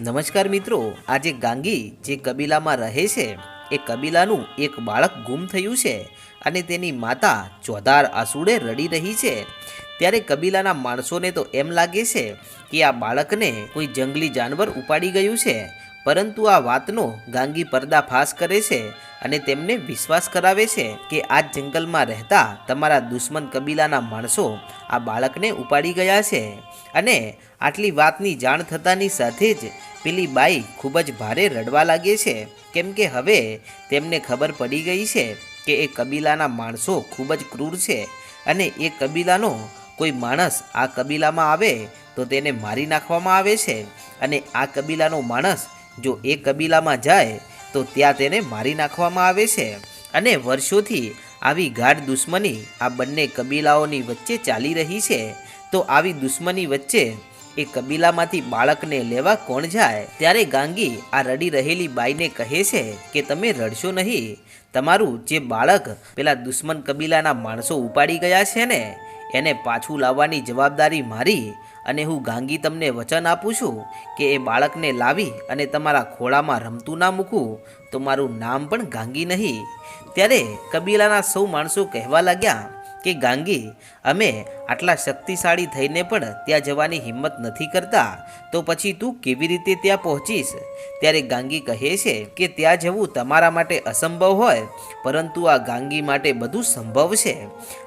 નમસ્કાર મિત્રો, આજે ગાંગી જે કબીલામાં રહે છે, એ કબીલાનું એક બાળક ગુમ થયું છે અને તેની માતા ચોધાર આસુડે રડી રહી છે. ત્યારે કબીલાના માણસોને તો એમ લાગે છે કે આ બાળકને કોઈ જંગલી જાનવર ઉપાડી ગયું છે, પરંતુ આ વાતનો ગાંગી પર્દાફાશ કરે છે અને તેમને વિશ્વાસ કરાવે છે કે આ જંગલમાં રહેતા તમારા દુશ્મન કબીલાના માણસો આ બાળકને ઉપાડી ગયા છે. અને આટલી વાતની જાણ થતાની સાથે જ પેલી બાઈ ખૂબ જ ભારે રડવા લાગે છે. કેમ કે હવે તેમને ખબર પડી ગઈ છે કે એ કબીલાના માણસો ખૂબ જ ક્રૂર છે અને એ કબીલાનો કોઈ માણસ આ કબીલામાં આવે તો તેને મારી નાખવામાં આવે છે. અને આ કબીલાનો માણસ જો એ કબીલામાં જાય તો ત્યાં તેને મારી નાખવામાં આવે છે. અને વર્ષોથી આવી ગાઢ દુશ્મની આ બંને કબીલાઓની વચ્ચે ચાલી રહી છે. તો આવી દુશ્મની વચ્ચે એ કબીલામાંથી બાળકને લેવા કોણ જાય? ત્યારે ગાંગી આ રડી રહેલી બાઈને કહે છે કે, તમે રડશો નહીં. તમારું જે બાળક પેલા દુશ્મન કબીલાના માણસો ઉપાડી ગયા છે ને, એને પાછું લાવવાની જવાબદારી મારી. અને હું ગાંગી તમને વચન આપું છું કે એ બાળકને લાવી અને તમારા ખોળામાં રમતું ના મૂકું તો મારું નામ પણ ગાંગી નહીં. ત્યારે કબીલાના સૌ માણસો કહેવા લાગ્યા કે ગાંગી, અમે આટલા શક્તિશાળી થઈને પણ ત્યાં જવાની હિંમત નથી કરતા. તો પછી તું કેવી રીતે ત્યાં પહોંચીશ? ત્યારે ગાંગી કહે છે કે ત્યાં જવું તમારા માટે અસંભવ હોય, પરંતુ આ ગાંગી માટે બધું સંભવ છે.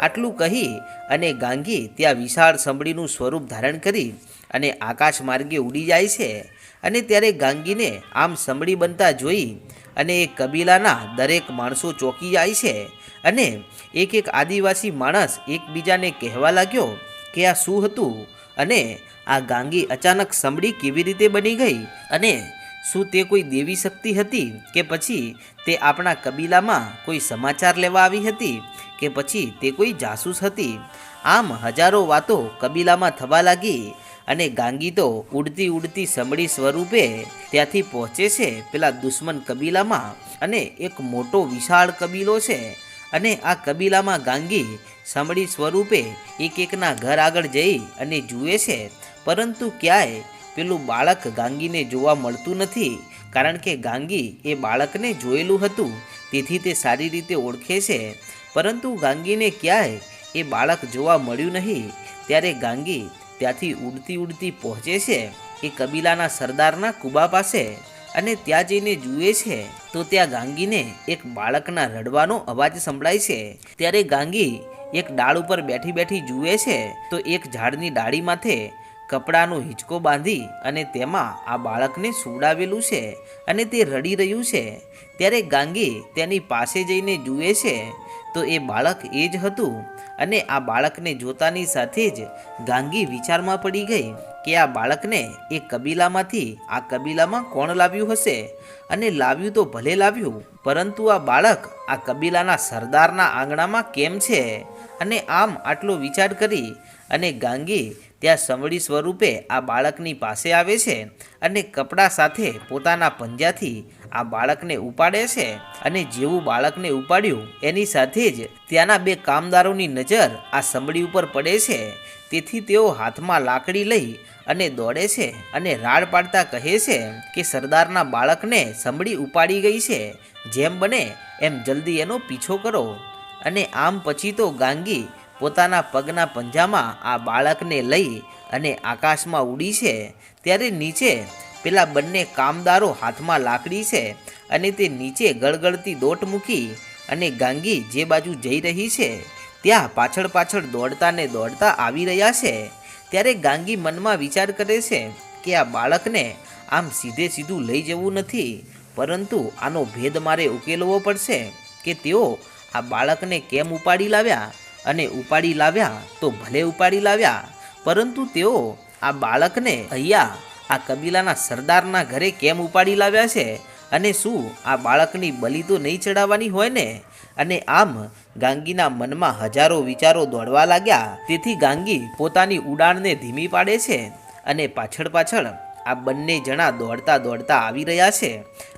આટલું કહી અને ગાંગી ત્યાં વિશાળ સંભળીનું સ્વરૂપ ધારણ કરી અને આકાશ માર્ગે ઉડી જાય છે. અને ત્યારે ગાંગીને આમ સંભળી બનતા જોઈ અને એ કબીલાના દરેક માણસો ચોંકી જાય છે. અને એક એક આદિવાસી માણસ એકબીજાને કહેવા લાગ્યો કે આ શું હતું અને આ ગાંગી અચાનક સંભળી કેવી રીતે બની ગઈ અને શું તે કોઈ દેવી શક્તિ હતી કે પછી તે આપણા કબીલામાં કોઈ સમાચાર લેવા આવી હતી કે પછી તે કોઈ જાસૂસ હતી? આમ હજારો વાતો કબીલામાં થવા લાગી અને ગાંગી તો ઉડતી ઉડતી સમડી સ્વરૂપે ત્યાંથી પહોંચે છે પેલા દુશ્મન કબીલામાં અને એક મોટો વિશાળ કબીલો છે. અને આ કબીલામાં ગાંગી સાંભળી સ્વરૂપે એક એકના ઘર આગળ જઈ અને જુએ છે, પરંતુ ક્યાંય પેલું બાળક ગાંગીને જોવા મળતું નથી, કારણ કે ગાંગી એ બાળકને જોયેલું હતું, તેથી તે સારી રીતે ઓળખે છે. પરંતુ ગાંગીને ક્યાંય એ બાળક જોવા મળ્યું નહીં, ત્યારે ગાંગી ત્યાંથી ઉડતી ઉડતી પહોંચે છે એ કબીલાના સરદારના કુબા પાસે. અને ત્યાં જઈને જુએ છે, તો ત્યાં ગાંગીને એક બાળકના રડવાનો અવાજ સંભળાય છે. ત્યારે ગાંગી એક ડાળ ઉપર બેઠી બેઠી જુએ છે, તો એક ઝાડની ડાળી માથે કપડાનો હિંચકો બાંધી અને તેમાં આ બાળકને સુવડાવેલું છે અને તે રડી રહ્યું છે. ત્યારે ગાંગી તેની પાસે જઈને જુએ છે, તો એ બાળક એ જ હતું અને આ બાળકને જોતાની સાથે જ ગાંગી વિચારમાં પડી ગઈ. કે આ બાળકને એ કબીલામાંથી, આ કબીલામાં કોણ લાવ્યું હશે? અને લાવ્યું તો ભલે લાવ્યું, પરંતુ આ બાળક આ કબીલાના સરદારના આંગણામાં કેમ છે? અને આમ આટલો વિચાર કરી અને ગાંગી ત્યાં સંભળી સ્વરૂપે આ બાળકની પાસે આવે છે અને કપડાં સાથે પોતાના પંજાથી આ બાળકને ઉપાડે છે. અને જેવું બાળકને ઉપાડ્યું, એની સાથે જ ત્યાંના બે કામદારોની નજર આ સંભળી ઉપર પડે છે. તેથી તેઓ હાથમાં લાકડી લઈ અને દોડે છે અને રાડ પાડતા કહે છે કે સરદારના બાળકને સંભળી ઉપાડી ગઈ છે. જેમ બને એમ જલ્દી એનો પીછો કરો. અને આમ પછી તો ગાંગી પોતાના પગના પંજામાં આ બાળકને લઈ અને આકાશમાં ઉડી છે. ત્યારે નીચે પેલા બંને કામદારો હાથમાં લાકડી છે અને તે નીચે ગળગળતી દોટ મૂકી અને ગાંગી જે બાજુ જઈ રહી છે. ત્યાં પાછળ પાછળ દોડતા ને દોડતા આવી રહ્યા છે. ત્યારે ગાંગી મનમાં વિચાર કરે છે કે આ બાળકને આમ સીધે સીધું લઈ જવું નથી. પરંતુ આનો ભેદ મારે ઉકેલવો પડશે કે તેઓ આ બાળકને કેમ ઉપાડી લાવ્યા? અને ઉપાડી લાવ્યા તો ભલે ઉપાડી લાવ્યા, પરંતુ તેઓ આ બાળકને અહીંયા આ કબીલાના સરદારના ઘરે કેમ ઉપાડી લાવ્યા છે? અને શું આ બાળકની બલી તો નહીં ચડાવવાની હોય ને? અને આમ ગાંગીના મનમાં હજારો વિચારો દોડવા લાગ્યા. તેથી ગાંગી પોતાની ઉડાણને ધીમી પાડે છે અને પાછળ પાછળ આ બંને જણા દોડતા દોડતા આવી રહ્યા છે.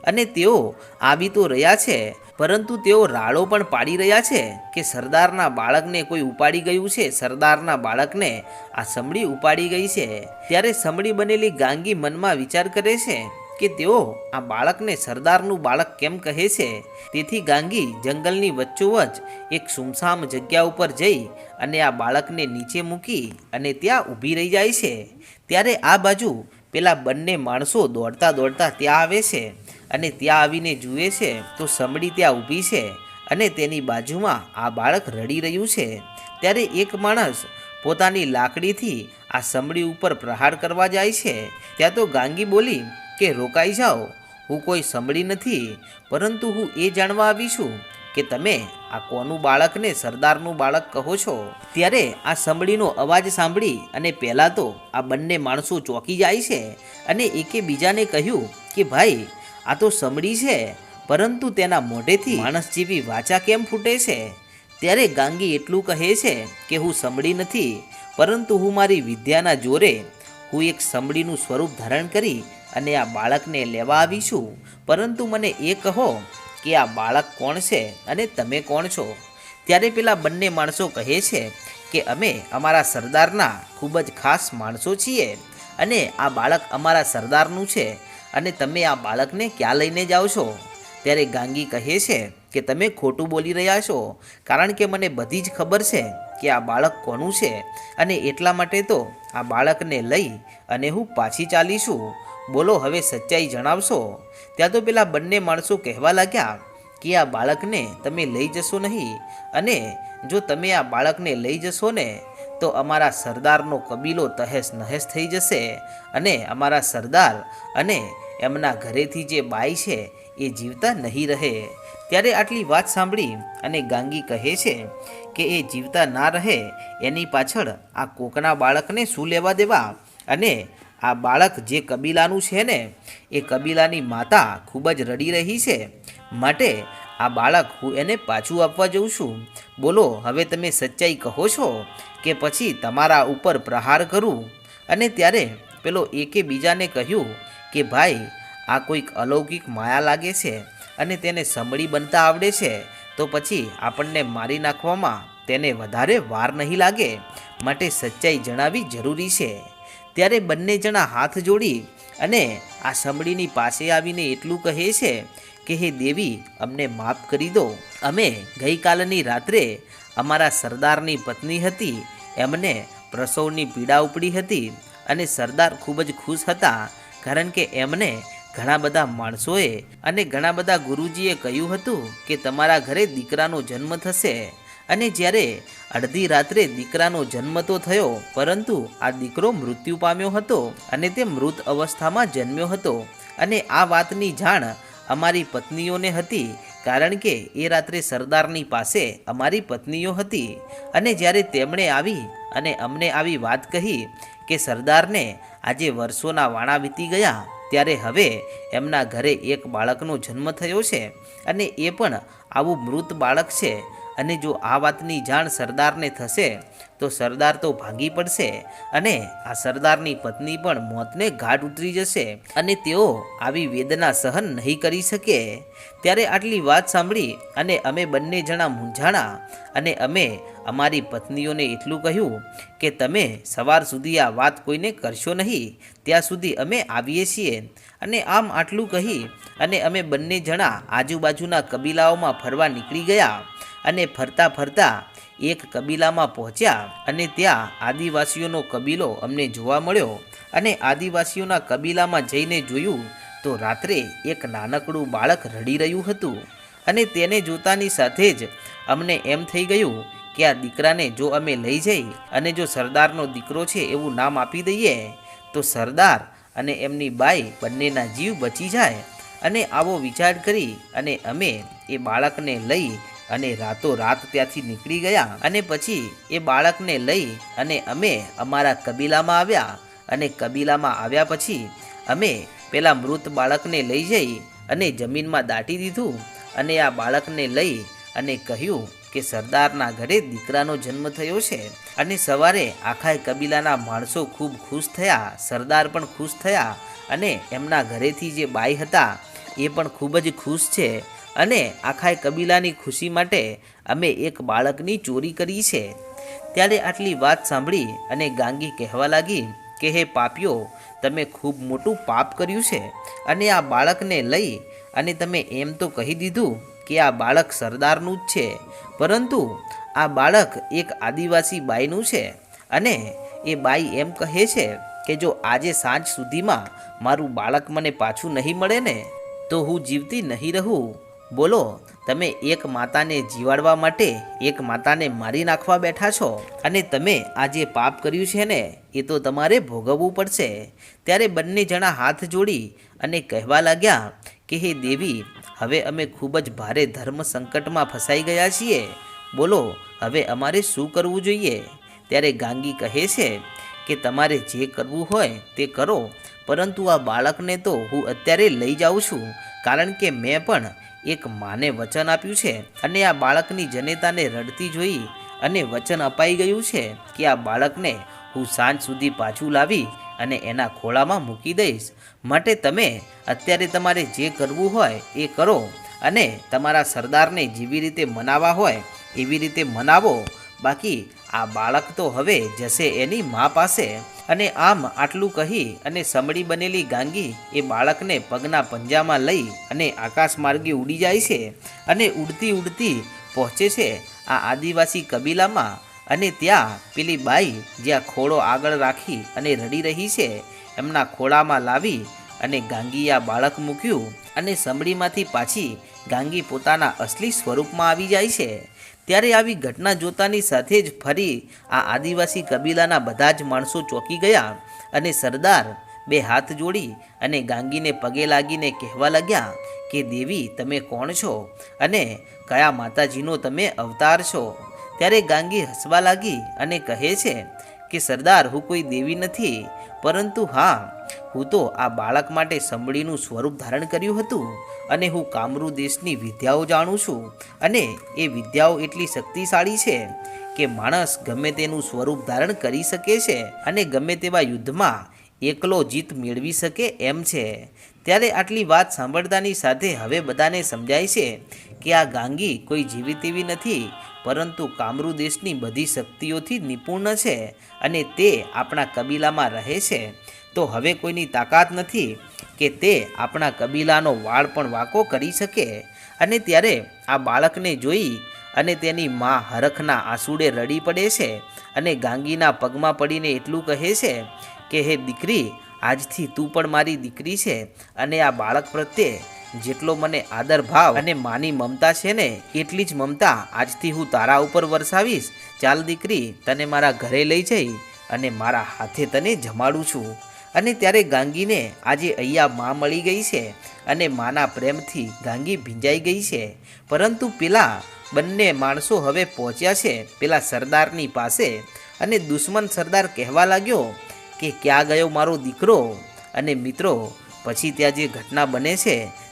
અને તેઓ આવી તો રહ્યા છે, પરંતુ તેઓ રાળો પણ પાડી રહ્યા છે કે સરદારના બાળકને કોઈ ઉપાડી ગયું છે. સરદારના બાળકને આ સમડી ઉપાડી ગઈ છે. ત્યારે સમડી બનેલી ગાંગી મનમાં વિચાર કરે છે કે તેઓ આ બાળકને સરદારનું બાળક કેમ કહે છે? તેથી ગાંગી જંગલની વચ્ચોવચ એક સુમસામ જગ્યા ઉપર જઈ અને આ બાળકને નીચે મૂકી અને ત્યાં ઊભી રહી જાય છે. ત્યારે આ બાજુ પેલા બંને માણસો દોડતા દોડતા ત્યાં આવે છે અને ત્યાં આવીને જુએ છે તો સમડી ત્યાં ઊભી છે અને તેની બાજુમાં આ બાળક રડી રહ્યું છે. ત્યારે એક માણસ પોતાની લાકડીથી આ સમડી ઉપર પ્રહાર કરવા જાય છે. ત્યાં તો ગાંગી બોલી કે રોકાઈ જાઓ? હું કોઈ સંભળી નથી, પરંતુ હું એ જાણવા આવી છું કે તમે આ કોનું બાળકને સરદારનું બાળક કહો છો. ત્યારે આ સમડીનો અવાજ સાંભળી અને પહેલાં તો આ બંને માણસો ચોંકી જાય છે અને એકે બીજાને કહ્યું કે, ભાઈ, આ તો સમડી છે, પરંતુ તેના મોઢેથી માણસ જેવી વાચા કેમ ફૂટે છે? ત્યારે ગાંગી એટલું કહે છે કે, હું સંભળી નથી, પરંતુ હું મારી વિદ્યાના જોરે હું એક સમડીનું સ્વરૂપ ધારણ કરી અને આ બાળકને લેવા આવીશું. પરંતુ મને એ કહો કે આ બાળક કોણ છે અને તમે કોણ છો? ત્યારે પેલા બંને માણસો કહે છે કે અમે અમારા સરદારના ખૂબ જ ખાસ માણસો છીએ અને આ બાળક અમારા સરદારનું છે અને તમે આ બાળકને ક્યાં લઈને જાઓ છો? ત્યારે ગાંગી કહે છે કે તમે ખોટું બોલી રહ્યા છો, કારણ કે મને બધી જ ખબર છે કે આ બાળક કોનું છે અને એટલા માટે તો આ બાળકને લઈ અને હું પાછી ચાલીશું. બોલો, હવે સચ્ચાઈ જણાવશો? ત્યાં તો પેલા બંને માણસો કહેવા લાગ્યા કે આ બાળકને તમે લઈ જશો નહીં અને જો તમે આ બાળકને લઈ જશો ને, તો અમારા સરદારનો કબીલો તહેસ નહેસ થઈ જશે અને અમારા સરદાર અને એમના ઘરેથી જે બાઈ છે એ જીવતા નહીં રહે. ત્યારે આટલી વાત સાંભળી અને ગાંગી કહે છે કે એ જીવતા ના રહે, એની પાછળ આ કોકના બાળકને શું લેવા દેવા અને આ બાળક જે કબીલાનું છે ને, એ કબીલાની માતા ખૂબ જ રડી રહી છે. માટે આ બાળક હું એને પાછું આપવા જઉં છું. બોલો, હવે તમે સચ્ચાઈ કહો છો કે પછી તમારા ઉપર પ્રહાર કરું? અને ત્યારે પેલો એકે બીજાને કહ્યું કે, ભાઈ, આ કોઈક અલૌકિક માયા લાગે છે અને તેને સમળી બનતા આવડે છે. તો પછી આપણને મારી નાખવામાં તેને વધારે વાર નહીં લાગે. માટે સચ્ચાઈ જણાવી જરૂરી છે. ત્યારે બંને જણા હાથ જોડી અને આ સમડીની પાસે આવીને એટલું કહે છે કે, હે દેવી, અમને માફ કરી દો. અમે ગઈકાલની રાત્રે અમારા સરદારની પત્ની હતી. એમને પ્રસવની પીડા ઉપડી હતી અને સરદાર ખૂબ જ ખુશ હતા, કારણ કે એમને ઘણા બધા માણસોએ અને ઘણા બધા ગુરુજીએ કહ્યું હતું કે, તમારા ઘરે દીકરાનો જન્મ થશે. અને જ્યારે અડધી રાત્રે દીકરાનો જન્મ તો થયો, પરંતુ આ દીકરો મૃત્યુ પામ્યો હતો અને તે મૃત અવસ્થામાં જન્મ્યો હતો. અને આ વાતની જાણ અમારી પત્નીઓને હતી, કારણ કે એ રાત્રે સરદારની પાસે અમારી પત્નીઓ હતી. અને જ્યારે તેમણે આવી અને અમને આવી વાત કહી કે સરદારને આજે વર્ષોના વાણા વીતી ગયા, ત્યારે હવે એમના ઘરે એક બાળકનો જન્મ થયો છે. અને એ પણ આવું મૃત બાળક છે. અને જો આ વાતની જાણ સરદારને થશે, તો સરદાર તો ભાંગી પડશે અને આ સરદારની પત્ની પણ મોતને ઘાટ ઉતરી જશે અને તેઓ આવી વેદના સહન નહીં કરી શકે. ત્યારે આટલી વાત સાંભળી અને અમે બંને જણા મૂંઝાણા અને અમે અમારી પત્નીઓને એટલું કહ્યું કે તમે સવાર સુધી આ વાત કોઈને કરશો નહીં, ત્યાં સુધી અમે આવીએ છીએ. અને આમ આટલું કહી અને અમે બંને જણા આજુબાજુના કબીલાઓમાં ફરવા નીકળી ગયા. અને ફરતા ફરતા એક કબીલામાં પહોંચ્યા અને ત્યાં આદિવાસીઓનો કબીલો અમને જોવા મળ્યો અને આદિવાસીઓના કબીલામાં જઈને જોયું તો રાત્રે એક નાનકડું બાળક રડી રહ્યું હતું અને તેને જોતાની સાથે જ અમને એમ થઈ ગયું કે આ દીકરાને જો અમે લઈ જઈ અને જો સરદારનો દીકરો છે એવું નામ આપી દઈએ, તો સરદાર અને એમની બાઈ બંનેના જીવ બચી જાય અને આવો વિચાર કરી અને અમે એ બાળકને લઈ અને રાતો રાત ત્યાંથી નીકળી ગયા અને પછી એ બાળકને લઈ અને અમે અમારા કબીલામાં આવ્યા. અને કબીલામાં આવ્યા પછી અમે પેલા મૃત બાળકને લઈ જઈ અને જમીનમાં દાટી દીધું. અને આ બાળકને લઈ અને કહ્યું કે સરદારના ઘરે દીકરાનો જન્મ થયો છે. અને સવારે આખા કબીલાના માણસો ખૂબ ખુશ થયા, સરદાર પણ ખુશ થયા અને એમના ઘરેથી જે બાઈ હતા એ પણ ખૂબ જ ખુશ છે. અને આખા કબીલાની ખુશી માટે અમે એક બાળકની ચોરી કરી છે. ત્યારે આટલી વાત સાંભળી અને ગાંગી કહેવા લાગી કે, હે પાપીઓ, તમે ખૂબ મોટું પાપ કર્યું છે અને આ બાળકને લઈ અને તમે એમ તો કહી દીધું કે આ બાળક સરદારનું જ છે, પરંતુ આ બાળક એક આદિવાસી બાઈનું છે અને એ બાઈ એમ કહે છે કે, જો આજે સાંજ સુધીમાં મારું બાળક મને પાછું નહીં મળે ને, તો હું જીવતી નહીં રહું. બોલો, તમે એક માતાને જીવાડવા માટે એક માતાને મારી નાખવા બેઠા છો? અને તમે આ જે પાપ કર્યું છે ને, એ તો તમારે ભોગવવું પડશે. ત્યારે બંને જણા હાથ જોડી અને કહેવા લાગ્યા કે, હે દેવી, હવે અમે ખૂબ જ ભારે ધર્મ સંકટમાં ફસાઈ ગયા છીએ. બોલો, હવે અમારે શું કરવું જોઈએ? ત્યારે ગાંગી કહે છે કે, તમારે જે કરવું હોય તે કરો, પરંતુ આ બાળકને તો હું અત્યારે લઈ જાઉં છું. કારણ કે મેં પણ એક માને વચન આપ્યું છે અને આ બાળકની જનેતાને રડતી જોઈ અને વચન અપાઈ ગયું છે કે આ બાળકને હું સાંજ સુધી પાછું લાવી અને એના ખોળામાં મૂકી દઈશ. માટે તમે અત્યારે તમારે જે કરવું હોય એ કરો અને તમારા સરદારને જેવી રીતે મનાવવા હોય એવી રીતે મનાવો. બાકી આ બાળક તો હવે જશે એની મા પાસે અને આમ આટલું કહી અને સમડી બનેલી ગાંગી એ બાળકને પગના પંજામાં લઈ અને આકાશ માર્ગે ઉડી જાય છે અને ઉડતી ઉડતી પહોંચે છે આ આદિવાસી કબીલામાં અને ત્યાં પેલી બાઈ જ્યાં ખોળો આગળ રાખી અને રડી રહી છે, એમના ખોળામાં લાવી અને ગાંગી આ બાળક મૂક્યું અને સમડીમાંથી પાછી ગાંગી પોતાના અસલી સ્વરૂપમાં આવી જાય છે. ત્યારે આવી ઘટના જોતાની સાથે જ ફરી આ આદિવાસી કબીલાના બધા જ માણસો ચોંકી ગયા અને સરદાર બે હાથ જોડી અને ગાંગીને પગે લાગીને કહેવા લાગ્યા કે, દેવી, તમે કોણ છો અને કયા માતાજીનો તમે અવતાર છો? ત્યારે ગાંગી હસવા લાગી અને કહે છે કે, સરદાર, હું કોઈ દેવી નથી પરંતુ હા, હું તો આ બાળક માટે સંભળીનું સ્વરૂપ ધારણ કર્યું હતું અને હું કામરૂ દેશની વિદ્યાઓ જાણું છું અને એ વિદ્યાઓ એટલી શક્તિશાળી છે કે માણસ ગમે તેનું સ્વરૂપ ધારણ કરી શકે છે અને ગમે તેવા યુદ્ધમાં એકલો જીત મેળવી શકે એમ છે. ત્યારે આટલી વાત સાંભળતાની સાથે હવે બધાને સમજાય છે કે આ ગાંગી કોઈ જીવી તેવી નથી પરંતુ કામરૂ દેશની બધી શક્તિઓથી નિપુણ છે અને તે આપણા કબીલામાં રહે છે. તો હવે કોઈની તાકાત નથી કે તે આપણા કબીલાનો વાળ પણ વાંકો કરી શકે. અને ત્યારે આ બાળકને જોઈ અને તેની મા હરખના આંસુડે રડી પડે છે અને ગાંગીના પગમાં પડીને એટલું કહે છે કે, હે દીકરી, આજથી તું પણ મારી દીકરી છે અને આ બાળક પ્રત્યે જેટલો મને આદર ભાવ અને માની મમતા છે ને, એટલી જ મમતા આજથી હું તારા ઉપર વરસાવીશ. ચાલ દીકરી, તને મારા ઘરે લઈ જઈ અને મારા હાથે તને જમાડું છું. અને ત્યારે ગાંગીને આજે અહીંયા માં મળી ગઈ છે અને માના પ્રેમથી ગાંગી ભીંજાઈ ગઈ છે. પરંતુ પેલા બંને માણસો હવે પહોંચ્યા છે પેલા સરદારની પાસે અને દુશ્મન સરદાર કહેવા લાગ્યો કે, ક્યાં ગયો મારો દીકરો? અને મિત્રો, પછી ત્યાં જે ઘટના બને છે